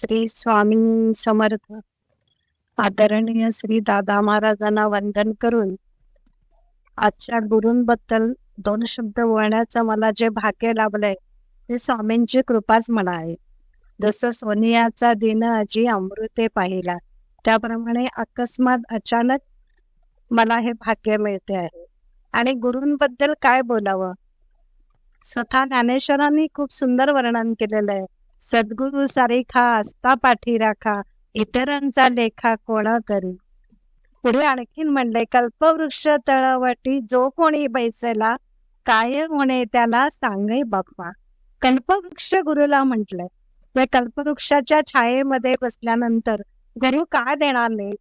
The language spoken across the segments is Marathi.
श्री स्वामी समर्थ. आदरणीय श्री दादा महाराजांना वंदन करून आजच्या गुरूंबद्दल दोन शब्द बोलण्याचं मला जे भाग्य लाभलंय ते स्वामींची कृपाच म्हणा आहे. जसं सोनियाचा दिन आजी अमृते पाहिला त्याप्रमाणे अकस्मात अचानक मला हे भाग्य मिळते आहे. आणि गुरूंबद्दल काय बोलावं? स्वतः ज्ञानेश्वरांनी खूप सुंदर वर्णन केलेलं आहे. सद्गुरु सारेखा असता पाठी राखा इतरांचा लेखा कोणा करी. पुढे आणखीन म्हणले कल्पवृक्ष तळवटी जो कोणी बैसला काय होणे त्याला सांगे बाप्पा. कल्पवृक्ष गुरुला म्हटलंय. या कल्पवृक्षाच्या छायेमध्ये बसल्यानंतर गुरु काय देणार नाही?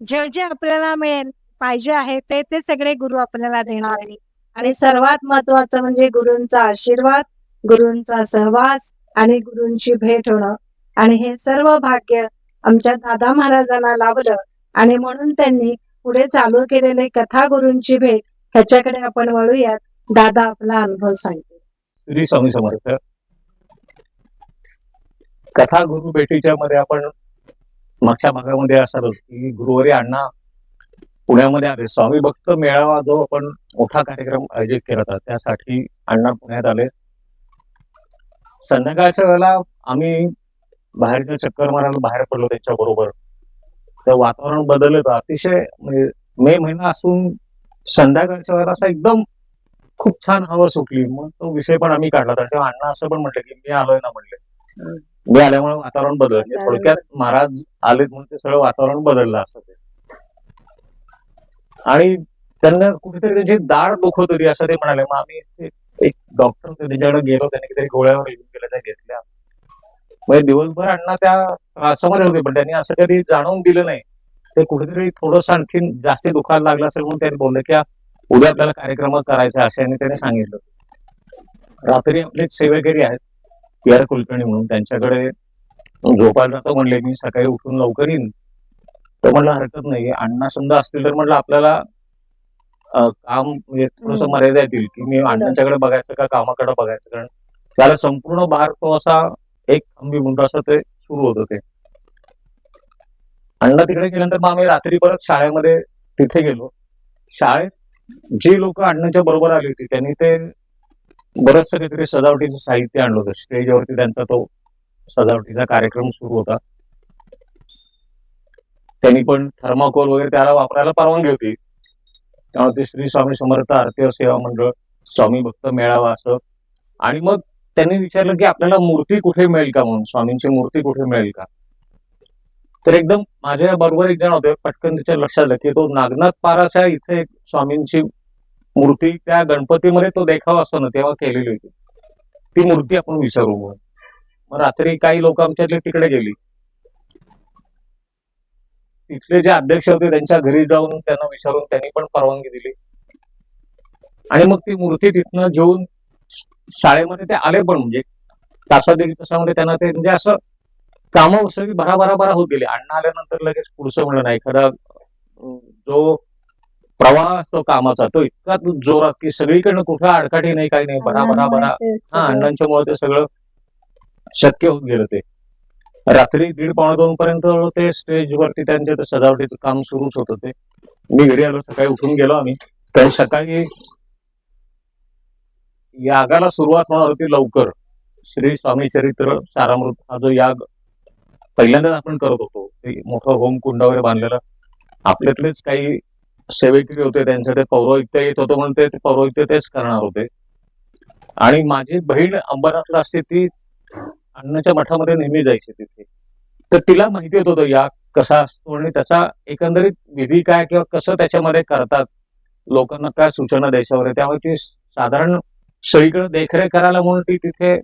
जे जे आपल्याला मिळेल पाहिजे आहे ते ते सगळे गुरु आपल्याला देणार आहे आणि सर्वात महत्वाचं म्हणजे गुरूंचा आशीर्वाद गुरूंचा सहवास आणि गुरूंची भेट होणं. आणि हे सर्व भाग्य आमच्या दादा महाराजांना लाभलं. आणि म्हणून त्यांनी पुढे चालू केलेले कथा गुरूंची भेट ह्याच्याकडे आपण वळूयात. दादा आपला अनुभव सांगतो श्री स्वामी समर्थ. कथा गुरु भेटीच्या मध्ये आपण मागच्या भागामध्ये असं की गुरुवारी अण्णा पुण्यामध्ये आले. स्वामी भक्त मेळावा जो आपण मोठा कार्यक्रम आयोजित केला होता त्यासाठी अण्णा पुण्यात आले. संध्याकाळच्या वेळेला आम्ही बाहेरच्या चक्कर मारायला बाहेर पडलो त्यांच्या बरोबर. तर वातावरण बदललं होतं. अतिशय म्हणजे मे महिना असून संध्याकाळच्या वेळेला असं एकदम खूप छान हवा सुटली. मग तो विषय पण आम्ही काढला. होता तेव्हा अण्णा असं पण म्हटलं की मी आलोय ना म्हणले. मी आल्यामुळे वातावरण बदललं. म्हणजे थोडक्यात महाराज आलेत म्हणून ते सगळं वातावरण बदललं असं ते. आणि त्यांना कुठेतरी त्यांची दाढ दुखत होती असं ते म्हणाले. मग आम्ही एक डॉक्टर त्यांच्याकडे गेलो त्याने काहीतरी गोळ्यावर लिहून गेल्या त्या घेतल्या. म्हणजे दिवसभर अण्णा त्या समोर होते पण त्यांनी असं कधी जाणवून दिलं नाही. ते कुठेतरी थोडंसं आणखीन जास्त दुखायला लागलं असेल म्हणून त्यांनी बोलले की उद्या आपल्याला कार्यक्रम करायचा अशाने त्याने सांगितलं. रात्री आपले सेवेकरी आहेत पी आर कुलकर्णी म्हणून त्यांच्याकडे झोपायला जातो म्हणले मी सकाळी उठून लवकर येईन. तर म्हणलं हरकत नाही अण्णा समजा असतील तर म्हणलं आपल्याला काम म्हणजे थोडस. मर्यादा येतील की मी अण्णांच्याकडे बघायचं का कामाकडे बघायचं? कारण त्याला संपूर्ण भार तो असा एक खंबी मुंड असं ते सुरू होतं ते. अण्णा तिकडे गेल्यानंतर मग आम्ही रात्री परत शाळेमध्ये तिथे गेलो. शाळेत जी लोक अण्णांच्या बरोबर आली होती त्यांनी ते बरंचसं काहीतरी सजावटीचं साहित्य आणलं होतं. स्टेजवरती त्यांचा तो सजावटीचा कार्यक्रम सुरू होता. त्यांनी पण थर्माकोल वगैरे त्याला वापरायला परवानगी होती. त्यामुळे ते श्री स्वामी समर्थ आरती सेवा मंडळ स्वामी भक्त मेळावा असं. आणि मग त्यांनी विचारलं की आपल्याला मूर्ती कुठे मिळेल का म्हणून? स्वामींची मूर्ती कुठे मिळेल का? तर एकदम माझ्या बरोबर एक जण होते पटकन त्याच्या लक्षात आलं की तो नागनाथ पाराच्या इथे एक स्वामींची मूर्ती त्या गणपतीमध्ये तो देखावा असतो ना तेव्हा केलेली होती. ती मूर्ती आपण विसरू म्हणून. मग रात्री काही लोक आमच्यातले तिकडे गेली. तिथले जे अध्यक्ष होते त्यांच्या घरी जाऊन त्यांना विचारून त्यांनी पण परवानगी दिली. आणि मग ती मूर्ती तिथनं घेऊन शाळेमध्ये ते आले पण म्हणजे तासात एक तासामध्ये त्यांना ते म्हणजे असं कामं सगळी भरा भरा भरा होत गेली. अण्णा आल्यानंतर लगेच पुढचं म्हणलं नाही खरं जो प्रवाह असतो कामाचा तो इतका जोरात की सगळीकडनं कुठं अडकाठी नाही काही नाही भरा भरा भरा हा अण्णांच्यामुळे ते सगळं शक्य होत गेलं ते. रात्री दीड पावणे दोन पर्यंत ते स्टेजवरती त्यांचे ते सजावटीचं काम सुरूच होत ते मी घरी आलो सकाळी उठून गेलो आम्ही. तर सकाळी यागाला सुरुवात होणार होती लवकर. श्री स्वामी चरित्र सारामृत हा जो याग पहिल्यांदाच आपण करत होतो. ते मोठं होम कुंड वगैरे बांधलेलं. आपल्यातलेच काही सेवेकरी होते त्यांचं ते पौरोहित्य येत होतं म्हणून ते ते पौरोहित्य तेच करणार होते. आणि माझी बहीण अंबरनाथला असते ती अण्णाच्या मठामध्ये नेहमी जायची तिथे. तर तिला माहिती होत होतं या कसा असतो आणि त्याचा एकंदरीत विधी काय किंवा कसं त्याच्यामध्ये करतात लोकांना काय सूचना द्यायच्या वगैरे. त्यामुळे ती साधारण सगळीकडे देखरेख करायला म्हणून ती तिथे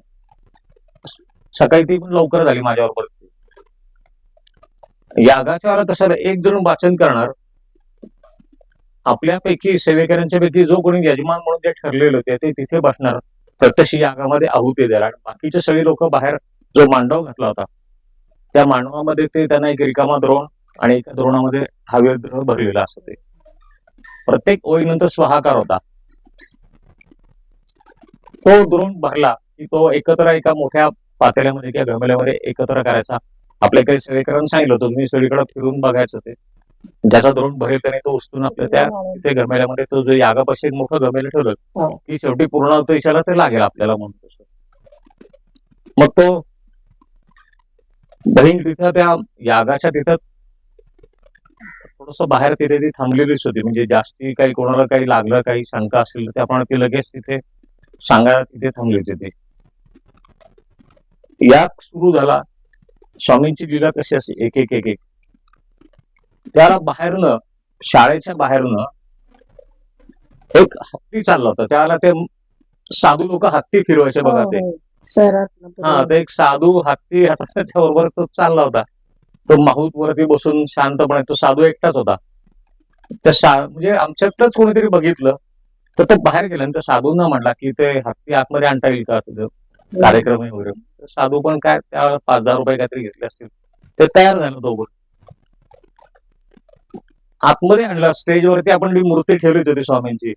सकाळी ती पण लवकर झाली माझ्याबरोबर यागाच्या वेळेला कसं एक जण वाचन करणार आपल्यापैकी सेवेकऱ्यांच्या पैकी जो कोणी यजमान म्हणून जे ठरलेले होते ते तिथे बसणार. प्रत्यक्ष यागामध्ये आहुती द्यायला. आणि बाकीचे सगळे लोक बाहेर जो मांडव घातला होता त्या मांडवामध्ये ते त्यांना एक रिकामा द्रोण आणि एका द्रोणामध्ये हवे द्रोण भरलेला असतो. ते प्रत्येक ओळीनंतर स्वाहाकार होता. तो द्रोण भरला की तो एकत्र एका मोठ्या पातेल्यामध्ये किंवा गमल्यामध्ये एकत्र करायचा. आपल्याकडे काही सांगितलं होतं तुम्ही सगळीकडे फिरून बघायचं ते. ज्याचा धोरण भरेल त्याने तो उचलून आपल्या त्या तिथे गमेल्यामध्ये तो जो यागापाशी एक मोठं गमेलं ठेवलं हो. की शेवटी पूर्ण होतं इशारा ते लागेल आपल्याला म्हणून. तसं मग तो बहीण तिथं त्या यागाच्या तिथं थोडस बाहेर तिथे ती थांबलेलीच होती. म्हणजे जास्ती काही कोणाला काही लागलं काही शंका असेल तर त्याप्रमाणे ती लगेच तिथे सांगायला तिथे थांबली होती. ती याग सुरू झाला. स्वामींची लीला कशी असते एक एक एक एक. त्याला बाहेरनं शाळेच्या बाहेरनं एक हत्ती चालला होता. त्याला ते साधू लोक हत्ती फिरवायचे बघा हो, ते शहरात हा ते एक साधू हत्ती त्याच्या बरोबर तो चालला होता. तो माहूत वरती बसून शांतपणे तो साधू एकटाच होता. त्या सा म्हणजे आमच्यातच कोणीतरी बघितलं. तर तो बाहेर गेला आणि त्या साधूंना म्हणला की ते हत्ती आतमध्ये आणता येईल का तुझं कार्यक्रम आहे वगैरे साधू पण काय त्या पाच हजार रुपये काहीतरी घेतले असतील. ते तयार झालं दोघं. आतमध्ये आणला स्टेजवरती आपण जी मूर्ती ठेवली होती स्वामींची.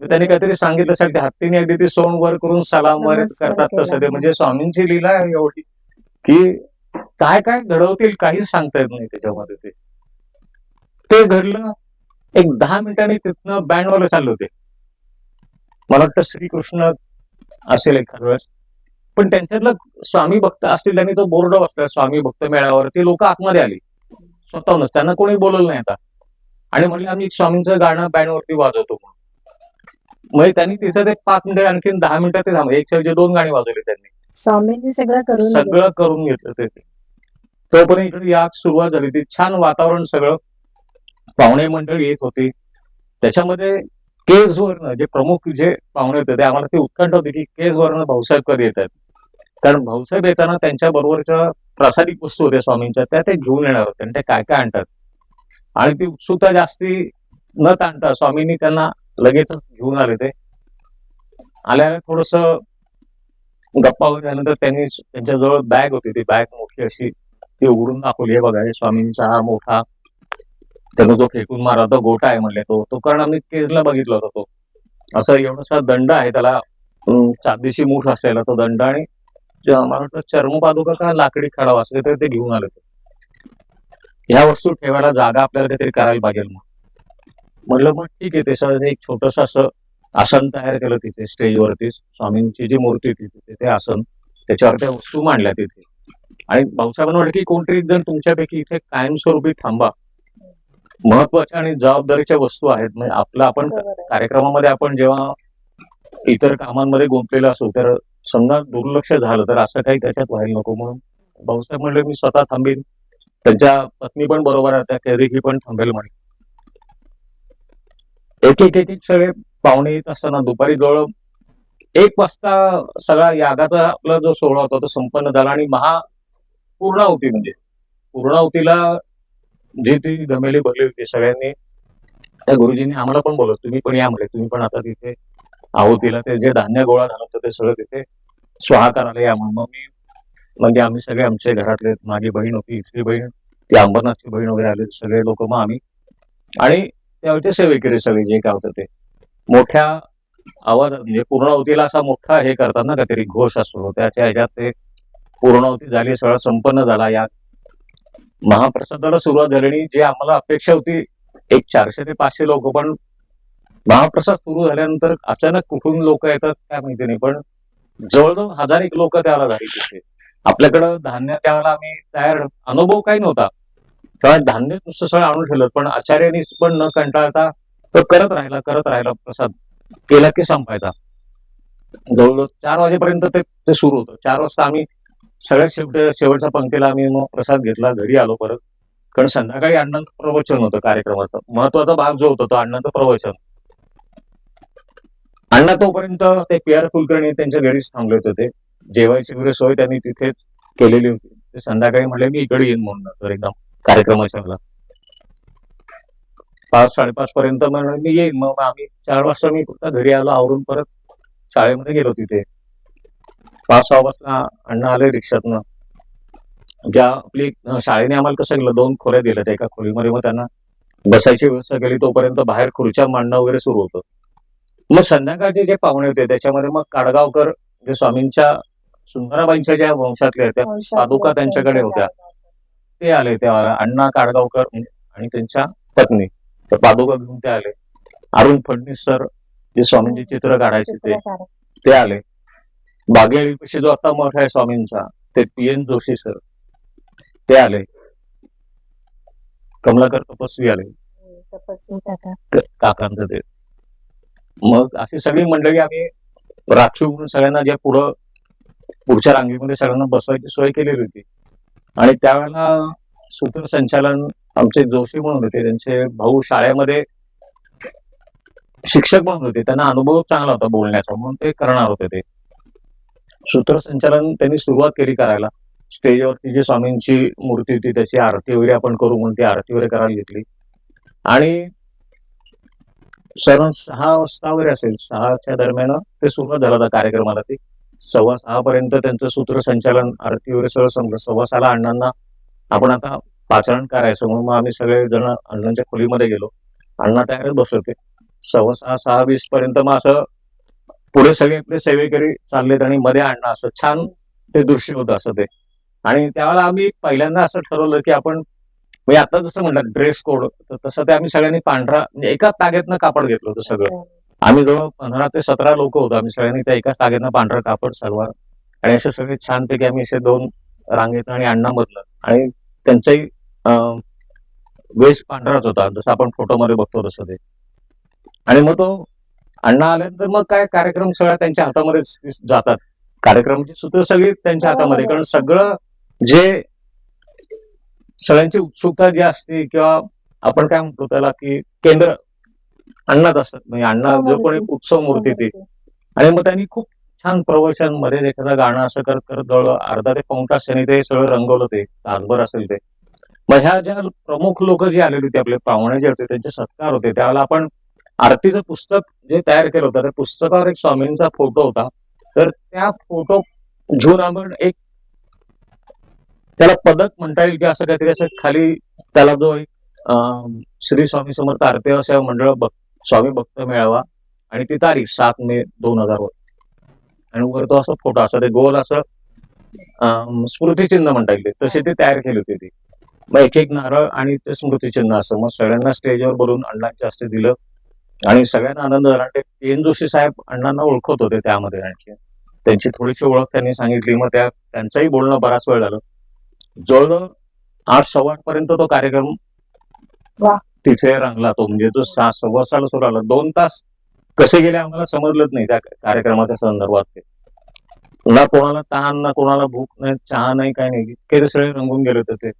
त्यांनी काहीतरी सांगितलं की हत्तीने अगदी ते सोंग वर करून सलाम वर करतात. तसं ते. म्हणजे स्वामींची लीला आहे एवढी की काय काय घडवतील काहीच सांगता येत नाही त्याच्यामध्ये ते. ते घडलं एक दहा मिनिटांनी तिथनं बँडवाले चालले होते. मला वाटतं श्रीकृष्ण असेल एखाद वेळेस. पण त्यांच्यातलं स्वामी भक्त असतील त्यांनी तो बोर्ड बसला स्वामी भक्त मेळावर ती लोक आतमध्ये आली. स्वतःहूनच. त्यांना कोणी बोलवलं नाही आता. आणि म्हणजे आम्ही स्वामींचं गाणं बँडवरती वाजवतो म्हणून. म्हणजे त्यांनी तिथं ते पाच मिनिटं आणखी दहा मिनिटं ते थांबले एक शेवटचे दोन गाणी वाजवली त्यांनी. स्वामींनी सगळं करून. सगळं करून घेतलं ते. तोपर्यंत इकडे याग सुरुवात झाली ती छान वातावरण सगळं. पाहुणे मंडळी येत होती. त्याच्यामध्ये केजवरनं जे प्रमुख जे पाहुणे होते ते आम्हाला ते उत्कंठ होती की केजवरनं भाऊसाहेब कधी येतात. कारण भाऊसाहेब येताना त्यांच्या बरोबरच्या प्रसादिक वस्तू होत्या स्वामींच्या. त्या ते घेऊन येणार होते आणि ते काय काय आणतात. आणि ती उत्सुकता जास्ती न ताणता स्वामींनी त्यांना लगेचच घेऊन आले ते. आल्याने थोडस गप्पा वगैरे झाल्यानंतर त्यांनी त्यांच्याजवळ बॅग होती ती बॅग मोठी अशी ती उघडून दाखवली. आहे बघा स्वामींचा हा मोठा त्यांना जो फेकून मारा तो गोटा आहे म्हणले तो. तो कारण आम्ही केरला बघितला होता तो. असं एवढासा दंड आहे त्याला चांदीशी मूठ असलेला तो दंड. आणि मला वाटतं चर्मपादुका का लाकडी खडावा असले तर ते घेऊन आले ते. ह्या वस्तू ठेवायला जागा आपल्याला काहीतरी करायला पाहिजे मग. म्हणलं मग ठीक आहे त्याचं एक छोटस असं आसन तयार केलं तिथे स्टेजवरती. स्वामींची जी मूर्ती होती तिथे ते आसन. त्याच्यावर त्या वस्तू मांडल्या तिथे. आणि भाऊसाहेबांना वाटलं की कोणतरी जण तुमच्यापैकी इथे कायमस्वरूपी थांबा. महत्त्वाच्या आणि जबाबदारीच्या वस्तू आहेत. म्हणजे आपलं आपण. कार्यक्रमामध्ये आपण जेव्हा इतर कामांमध्ये गुंतलेलो असू तर समजा दुर्लक्ष झालं तर असं काही त्याच्यात व्हायला नको. म्हणून भाऊसाहेब म्हणले मी स्वतः थांबेन. त्यांच्या पत्नी पण बरोबर होत्या त्या कैरिकी पण थांबेल म्हणे. एक एक एक एक सगळे पाहुणे येत असताना दुपारी जवळ एक वाजता सगळा यागाचा आपला जो सोहळा होता तो संपन्न झाला आणि महा पूर्णाहुती म्हणजे पूर्णाहुतीला जी ती धमेली भरली होती सगळ्यांनी त्या गुरुजींनी आम्हाला पण बोलत तुम्ही पण या म्हणले तुम्ही पण आता तिथे आहुतीला ते जे धान्य गोळा झालं होतं ते सगळं तिथे स्वाहा करायला या म्हणून मग मी म्हणजे आम्ही सगळे आमचे घरातले माझी बहीण होती इथली बहीण ती अंबरनाथची बहीण वगैरे आले सगळे लोक मग आम्ही. आणि त्यावेळचे सेवेकरी सगळे जे काय होतं ते. मोठ्या आवाज म्हणजे पूर्णावतीला असा मोठा हे करतात ना काहीतरी घोष असतो. त्याच्या ह्याच्यात ते पूर्णावती झाली सगळं संपन्न झाला. या महाप्रसादाला सुरुवात झाली जे आम्हाला अपेक्षा होती एक चारशे ते पाचशे लोक पण महाप्रसाद सुरू झाल्यानंतर अचानक कुठून लोक येतात काय माहिती नाही पण जवळजवळ हजार एक लोक त्याला झाली तिथे. आपल्याकडं धान्य त्यावेळेला आम्ही तयार अनुभव काही नव्हता. तेव्हा धान्य नुसतं सगळं आणून ठेवलं पण आचार्यांनी पण न कंटाळता तो करत राहिला करत राहिला प्रसाद. केला की संपायचा. जवळजवळ चार वाजेपर्यंत ते ते सुरू होतं. चार वाजता आम्ही सगळ्यात शेवट शेवटच्या पंक्तीला आम्ही मग प्रसाद घेतला घरी आलो परत. कारण संध्याकाळी अण्णांचं प्रवचन होतं कार्यक्रमाचं. महत्त्वाचा भाग जो होता तो अण्णांचं प्रवचन. अण्णा तोपर्यंत ते पी आर कुलकर्णी त्यांच्या घरीच थांबले होते जेवायची वगैरे सोय त्यांनी तिथेच केलेली होती. ते संध्याकाळी म्हणले मी इकडे येईन म्हणून. तर एकदम कार्यक्रमाच्या पाच साडेपाच पर्यंत म्हणून मी येईन. मग आम्ही चार वाजता मी फक्त घरी आलो आवरून परत शाळेमध्ये गेलो तिथे. पाच सहा वाजता अण्णा आले रिक्षातनं. ज्या आपली शाळेने आम्हाला कसं केलं दोन खोल्या दिल्या त्या एका खोलीमध्ये. मग त्यांना बसायची व्यवस्था केली. तोपर्यंत बाहेर खुर्च्या मांडणं वगैरे सुरू होतं. मग संध्याकाळचे जे पाहुणे होते त्याच्यामध्ये मग काडगावकर जे स्वामींच्या सुंदराबाईंच्या ज्या वंशातल्या त्या पादुका त्यांच्याकडे होत्या. ते आले तेव्हा अण्णा काडगावकर आणि त्यांच्या पत्नी तर पादुका घेऊन ते आले. अरुण फडणवीस सर जे स्वामींचे चित्र काढायचे ते ते आले. बागेळीपाशी जो आता मठ आहे स्वामींचा ते पी एन जोशी सर ते आले. कमलाकर तपस्वी आले. काकांचं ते. मग अशी सगळी मंडळी आम्ही राखीव म्हणून सगळ्यांना ज्या पुढं पुढच्या रांगेमध्ये सगळ्यांना बसवायची सोय केलेली होती. आणि त्यावेळेला सूत्रसंचालन आमचे जोशी म्हणून होते त्यांचे भाऊ शाळेमध्ये शिक्षक म्हणून होते. त्यांना अनुभव चांगला होता बोलण्याचा म्हणून ते करणार होते ते. सूत्रसंचालन त्यांनी सुरुवात केली करायला. स्टेजवरती जी स्वामींची मूर्ती होती त्याची आरती वगैरे आपण करू म्हणून ती आरती वगैरे करायला घेतली. आणि सर सहा वाजता वगैरे असेल सहाच्या दरम्यान ते सुरुवात झाला होता कार्यक्रमाला ती. सव्वा सहा पर्यंत त्यांचं सूत्रसंचालन आरती वगैरे सगळं संपलं. सव्वा सहाला अण्णांना आपण आता पाचारण करायचं म्हणून मग आम्ही सगळे जण अण्णांच्या खोलीमध्ये गेलो. अण्णा तयारच बसले होते सव्वा सहा सहा वीस पर्यंत मग असं पुढे सगळे आपले सेवेकरी चाललेत आणि मध्ये अण्णा. असं छान ते दृश्य होतं असं ते. आणि त्यावेळेला आम्ही पहिल्यांदा असं ठरवलं की आपण म्हणजे आता जसं म्हणलं ड्रेस कोड तसं ते आम्ही सगळ्यांनी पांढरा म्हणजे एकाच ताग्यातनं कापड घेतलं होतं सगळं. आम्ही जवळ पंधरा ते सतरा लोक होतो. आम्ही सगळ्यांनी त्या एकाच टागेनं पांढरा कापड सलवार आणि असे सगळे छानपैकी आम्ही असे दोन रांगेत आणि अण्णा मधलं आणि त्यांचाही वेश पांढराच होता. जसं आपण फोटोमध्ये बघतो तसं ते. आणि मग तो अण्णा आल्यानंतर मग काय कार्यक्रम सगळ्या त्यांच्या हातामध्येच जातात. कार्यक्रमाची सूत्र सगळी त्यांच्या हातामध्ये. कारण सगळं जे सगळ्यांची उत्सुकता जी असते किंवा आपण काय म्हणतो त्याला की केंद्र अण्णाच असतात. म्हणजे अण्णा जो कोणी उत्सव मूर्ती ती. आणि मग त्यांनी खूप छान प्रवचनमध्ये एखादं गाणं असं करत करत जवळ अर्धा ते तास त्यांनी ते सगळं रंगवलं ते. तासभर असेल ते. मग ह्या ज्या प्रमुख लोक जे आलेले होते आपले पाहुणे जे होते त्यांचे सत्कार होते. त्यावेळेला आपण आरतीचं पुस्तक जे तयार केलं होतं त्या पुस्तकावर एक स्वामींचा फोटो होता. तर त्या फोटो घेऊन आपण एक त्याला पदक म्हणता येईल की असं काहीतरी असं खाली त्याला जो एक श्री स्वामी समर्थ आरती सेवा मंडळ भक्त स्वामी भक्त मेळावा. आणि ती तारीख सात मे दोन हजार वर. आणि वर तो असं फोटो असं ते गोल असं स्मृतिचिन्ह म्हणता येईल. तसे ते तयार केले होते ते. मग एक एक नारळ आणि ते स्मृतिचिन्ह असं. मग सगळ्यांना स्टेजवर बोलून अण्णांच्या हस्ते दिलं. आणि सगळ्यांना आनंद झाला. आणि ते एन जोशी साहेब अण्णांना ओळखत होते त्यामध्ये आणखी. त्यांची थोडीशी ओळख त्यांनी सांगितली. मग त्या त्यांचंही बोलणं बराच वेळ झालं. जवळजवळ आठ सव्वा आठ पर्यंत तो कार्यक्रम तिथे रंगला तो म्हणजे तो सहा सव्वा साला सुरू आला. दोन तास कसे गेले आम्हाला समजलंच नाही त्या कार्यक्रमाच्या संदर्भात ते. ना कोणाला तहान ना कोणाला भूक नाही चहा नाही काय नाही. इतके सगळे रंगून गेले होते ते.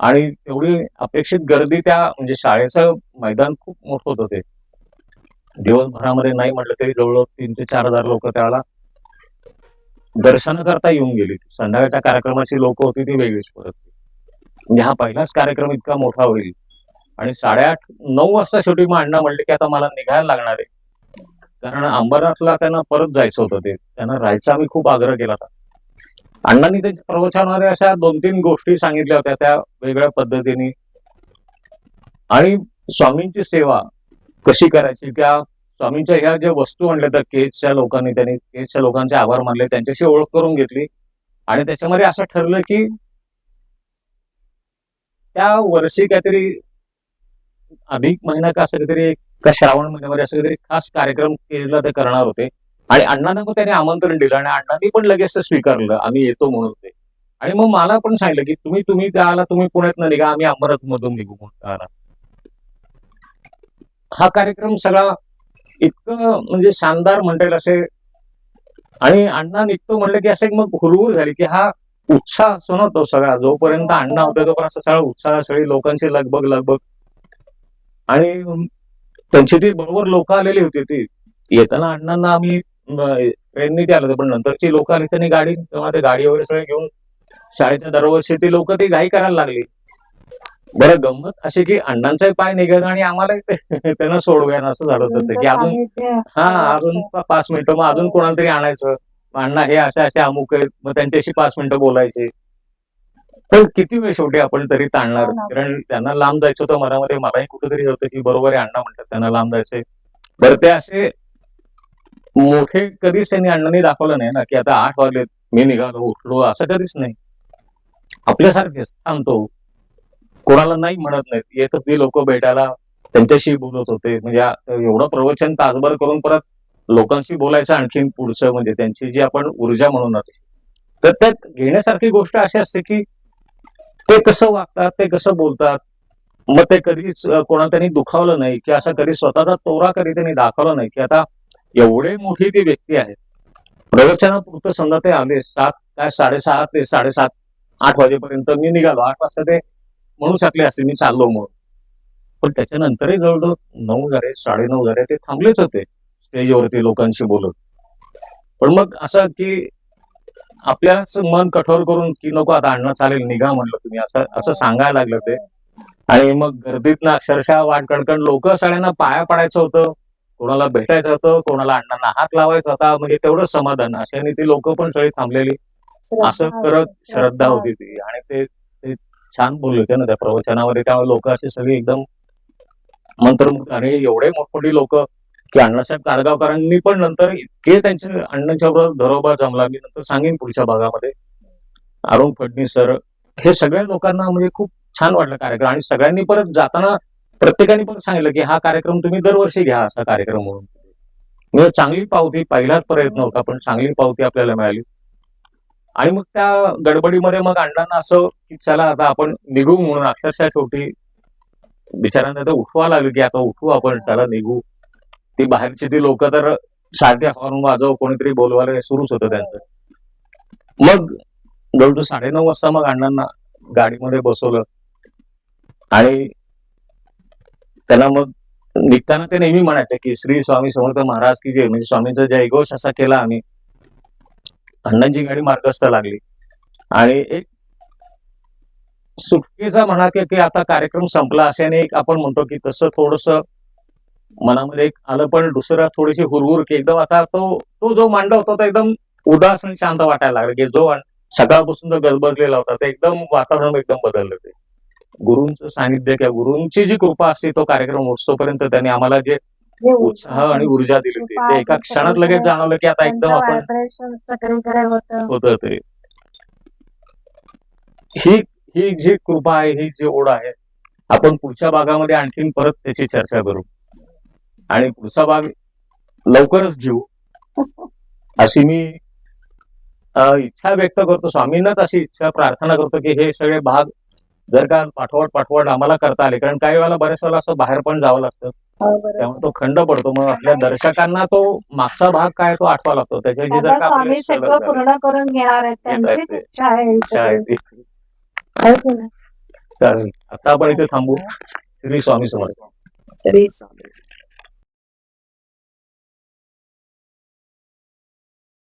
आणि एवढी अपेक्षित गर्दी त्या म्हणजे शाळेचं मैदान खूप मोठं होतं ते. दिवसभरामध्ये नाही म्हटलं तरी जवळजवळ तीन ते चार हजार लोक त्याला दर्शन करता येऊन गेली. संध्याकाळच्या कार्यक्रमाची लोक होती ती वेगळीच परत. म्हणजे हा पहिलाच कार्यक्रम इतका मोठा होईल. आणि साडेआठ नऊ वाजता शेवटी मग अण्णा म्हणले की आता मला निघायला लागणार आहे. कारण अंबरनाथला त्यांना परत जायचं होतं ते. त्यांना राहायचा आम्ही खूप आग्रह केला होता. अण्णांनी ते प्रवचनामध्ये अशा दोन तीन गोष्टी सांगितल्या होत्या त्या वेगळ्या पद्धतीने. आणि स्वामींची सेवा कशी करायची? त्या स्वामींच्या ह्या ज्या वस्तू आणल्या त्या केजच्या लोकांनी त्यांनी केजच्या लोकांचे आभार मानले त्यांच्याशी ओळख करून घेतली. आणि त्याच्यामध्ये असं ठरलं की त्या वर्षी काहीतरी अधिक महिना का असं काहीतरी का श्रावण महिन्यामध्ये असं काहीतरी खास कार्यक्रम केला ते करणार होते. आणि अण्णांना मग त्याने आमंत्रण दिलं आणि अण्णांनी पण लगेच ते स्वीकारलं. आम्ही येतो म्हणून ते. आणि मग मला पण सांगितलं की तुम्ही तुम्ही त्याला तुम्ही पुण्यात निघा आम्ही अमरावती मधून निघू म्हणून हा कार्यक्रम सगळा इतकं म्हणजे शानदार म्हणता येईल असे आणि अण्णा निघतो म्हणलं की असं एक मग हुरहुर झाली की हा उत्साह असतो ना तो सगळा. जोपर्यंत अण्णा होते तोपर्यंत सगळा उत्साह सगळी लोकांची लगबग लगबग. आणि त्यांची ती बरोबर लोक आलेली होती ती. येताना अण्णांना आम्ही ट्रेननी ते आलो होतो पण नंतरची लोक आली त्यांनी गाडी तेव्हा ते गाडी वगैरे सगळे घेऊन शाळेच्या दरवर्षी ती लोक ती घाई करायला लागली. बरं गंमत अशी की अण्णांचाही पाय निघत आणि आम्हाला त्यांना सोडव्या असं झालं होतं की अजून हा अजून पाच मिनिटं मग अजून कोणाला तरी आणायचं. मग अण्णा हे असे असे अमुक आहेत मग त्यांच्याशी पाच मिनिटं बोलायचे. पण किती वेळ शेवटी आपण तरी ताणणार? हो. कारण त्यांना लांब जायचं होतं मनामध्ये. मलाही कुठेतरी होतं की बरोबर आहे अण्णा म्हणतात त्यांना लांब जायचंय. बरं ते असे मोठे कधीच त्यांनी अण्णांनी दाखवलं नाही ना की आता आठ वाजलेत मी निघालो उठलो असं कधीच नाही. आपल्यासारखेच थांबतो कोणाला नाही म्हणत नाहीत. येत ते लोक भेटायला त्यांच्याशी बोलत होते. म्हणजे एवढं प्रवचन तासभर करून परत लोकांशी बोलायचं आणखीन पुढचं म्हणजे त्यांची जी आपण ऊर्जा म्हणून तर त्यात घेण्यासारखी गोष्ट अशी असते की ते कसं वागतात ते कसं बोलतात? मग ते कधीच कोणा त्यांनी दुखावलं नाही की असं कधी स्वतःचा तोरा कधी त्यांनी दाखवला नाही की आता एवढे मोठी ती व्यक्ती आहे. प्रवचनापुरतं समजा ते आले सात काय साडेसहा ते साडेसात आठ वाजेपर्यंत मी निघालो. आठ वाजता ते म्हणू शकले असते मी चाललो म्हणून. पण त्याच्यानंतरही जवळजवळ नऊ झाले साडेनऊ झाले ते थांबलेच होते स्टेजवरती लोकांशी बोलत. पण मग असं की आपल्याच मन कठोर करून की नको आता अण्णा चालेल निघा म्हणलं तुम्ही असं असं सांगायला लागलं ते. आणि मग गर्दीतनं अक्षरशः वाट कडकड लोक सगळ्यांना पाया पडायचं होतं. कोणाला भेटायचं होतं कोणाला अण्णांना हात लावायचा होता म्हणजे तेवढंच समाधान. अशाने ती लोक पण सगळी थांबलेली. असं करत श्रद्धा होती ती. आणि ते ते छान बोलले होते ना त्या प्रवचनामध्ये. त्यामुळे लोक असे सगळे एकदम मंत्रमुग्ध. आणि एवढे मोठमोठी लोक की अण्णासाहेब कारगावकरांनी पण नंतर इतके त्यांच्या अण्णांच्या बरोबर घरोबा जमला. मी नंतर सांगेन पुढच्या भागामध्ये. अरुण फडणीस सर हे सगळ्या लोकांना म्हणजे खूप छान वाटलं कार्यक्रम. आणि सगळ्यांनी परत जाताना प्रत्येकाने पण सांगितलं की हा कार्यक्रम तुम्ही दरवर्षी घ्या असा कार्यक्रम म्हणून. म्हणजे चांगली पावती पहिलाच प्रयत्न होता पण चांगली पावती आपल्याला मिळाली. आणि मग त्या गडबडीमध्ये मग अण्णांना असं की चला आता आपण निघू म्हणून अक्षरशः शेवटी बिचारांना तर उठवा लागलं की आता उठू आपण चला निघू. ती बाहेरची ती लोक तर सारखे हॉर्न वाजव कोणीतरी बोलवायला सुरूच होतं त्यांचं. मग जवळजवळ साडेनऊ वाजता मग अण्णांना गाडीमध्ये बसवलं. आणि त्यांना मग निघताना ते नेहमी म्हणायचे की श्री स्वामी समर्थ महाराज की म्हणजे जे म्हणजे स्वामींचा जयघोष असा केला आम्ही अण्णांची गाडी मार्गस्थ लागली. आणि एक सुटकेचा म्हणा की आता कार्यक्रम संपला अशाने एक आपण म्हणतो की तसं थोडस मनामध्ये एक आलं पण दुसरा थोडीशी हुरहुर की एकदम आता तो तो जो मांडव होता तो एकदम उदास आणि शांत वाटायला लागला की जो सकाळपासून जो गजबजलेला होता ते एकदम वातावरण एकदम बदललं ते. गुरूंचं सानिध्य किंवा गुरूंची जी कृपा असते तो कार्यक्रम तोपर्यंत त्यांनी आम्हाला जे उत्साह आणि ऊर्जा दिली होती ते एका क्षणात लगेच जाणवलं की आता एकदम आपण होत ते. ही ही जी कृपा आहे ही जी ओढ आहे आपण पुढच्या भागामध्ये आणखीन परत त्याची चर्चा करू. आणि पुढचा भाग लवकरच घेऊ. अशी मी इच्छा व्यक्त करतो. स्वामींनाच अशी इच्छा प्रार्थना करतो की हे सगळे भाग जर का पाठवट पाठवट आम्हाला करता आले. कारण काही वेळेला बऱ्याच वेळेला असं बाहेर पण जावं लागतं. हो. त्यामुळे तो खंड पडतो. मग आपल्या दर्शकांना तो मागचा भाग काय तो आठवा लागतो. त्याच्याची जर दादा का पूर्ण करून घेणार ही? चालेल. आता आपण इथे थांबू. श्री स्वामी समर्थ. श्री स्वामी.